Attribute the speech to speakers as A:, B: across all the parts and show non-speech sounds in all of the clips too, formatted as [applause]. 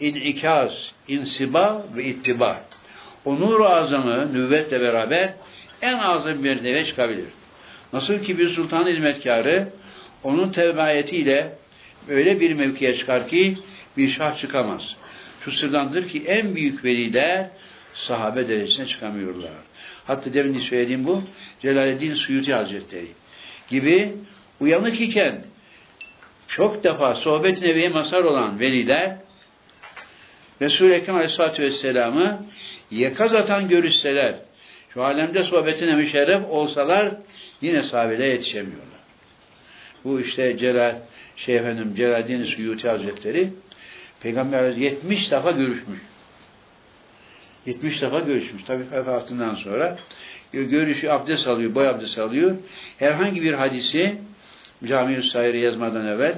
A: inikaz, insiba ve ittiba. O nur azamı nüvvetle beraber en azam bir mertebe çıkabilir. Nasıl ki bir sultan hizmetkarı onun tebayetiyle öyle bir mevkiye çıkar ki bir şah çıkamaz. Şu sırdandır ki en büyük veliler sahabe derecesine çıkamıyorlar. Hatta demin de söylediğim bu Celaleddin Suyuti Hazretleri gibi uyanık iken çok defa sohbet neviye mazhar olan veliler Resul-i Ekrem Aleyhisselatü Vesselam'ı yakazatan görüşseler, şu alemde sohbetine müşerref olsalar yine sahabede yetişemiyorlar. Bu işte Celal, şey efendim, Celaleddin Suyuti Hazretleri Peygamber 70 defa görüşmüş. 70 defa görüşmüş. Tabi vefatından sonra görüşü abdest alıyor, boy abdest alıyor. Herhangi bir hadisi Cami-i yazmadan evvel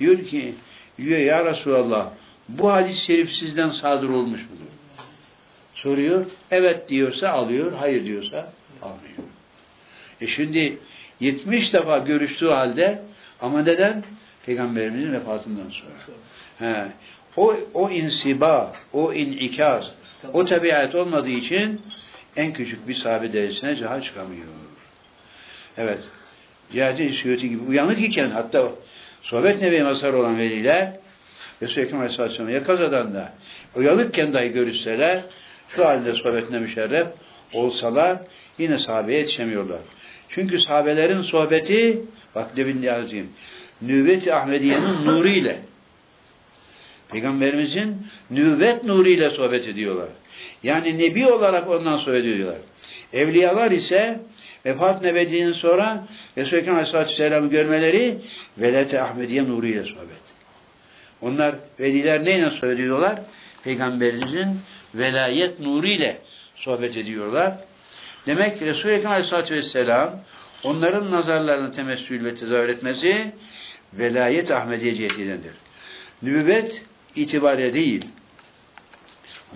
A: diyor ki diyor ya Resulallah bu hadis-i şerif sizden sadır olmuş mudur? Soruyor. Evet diyorsa alıyor, hayır diyorsa almıyor. E şimdi 70 defa görüştüğü halde ama neden? Peygamberimizin vefatından sonra. He. O, o insiba, o inikaz, o tabiat olmadığı için en küçük bir sahabe derecesine caha çıkamıyor. Evet. Cihadi Suyuti gibi uyanık iken hatta sohbet nevi mazhar olan veliler Resul-i Ekrem Aleyhisselatü'nü yakazadan da uyanıkken dahi görüşseler şu halde sohbetine müşerref olsalar yine sahabeye yetişemiyorlar. Çünkü sahabelerin sohbeti bak demin yazayım nüvvet-i Ahmediye'nin [coughs] nuru ile Peygamberimizin nüvvet nuru ile sohbet ediyorlar. Yani nebi olarak ondan sohbet ediyorlar. Evliyalar ise vefat nebediğinin sonra Resul-i Ekrem Aleyhisselatü Vesselam'ı görmeleri velet-i Ahmediye nuru ile sohbet. Onlar veliler neyle ediyorlar? Peygamberimizin velayet nuru ile sohbet ediyorlar. Demek ki Resul-i Ekrem Aleyhisselatü Vesselam onların nazarlarını temessül ve tezahür etmesi velayet Ahmediye cihetindendir. Nübüvvet itibariyle değil.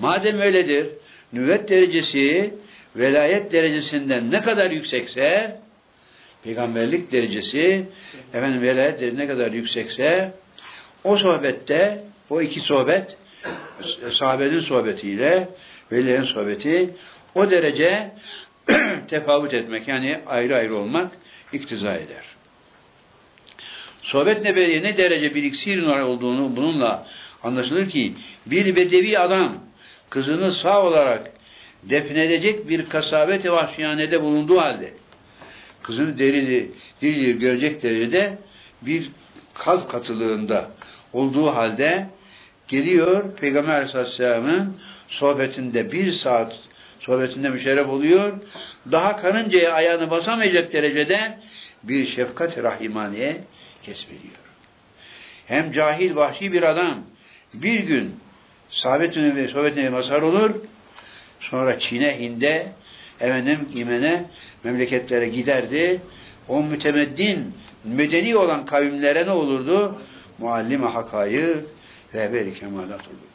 A: Madem öyledir, nüvvet derecesi velayet derecesinden ne kadar yüksekse peygamberlik derecesi efendim velayet ne kadar yüksekse o sohbette o iki sohbet sahabenin sohbetiyle velilerin sohbeti o derece [clears throat] tefavüt etmek yani ayrı ayrı olmak iktiza eder. Sohbet neberiye ne derece bir iksir olduğunu bununla anlaşılır ki bir bedevi adam kızını sağ olarak defnedecek bir kasabet-i vahşiyanede bulunduğu halde kızını deri diri görecek derecede bir kalp katılığında olduğu halde geliyor Peygamber Aleyhisselam'ın sohbetinde bir saat sohbetinde müşerref oluyor. Daha karıncaya ayağını basamayacak derecede bir şefkat-i rahimaniye kesbediyor. Hem cahil vahşi bir adam bir gün sahabetine ve sohbetine mazhar olur. Sonra Çin'e, Hind'e, efendim İmen'e, memleketlere giderdi. O mütemeddin, medeni olan kavimlere ne olurdu? Muallime hakayı rehber-i kemalat olurdu.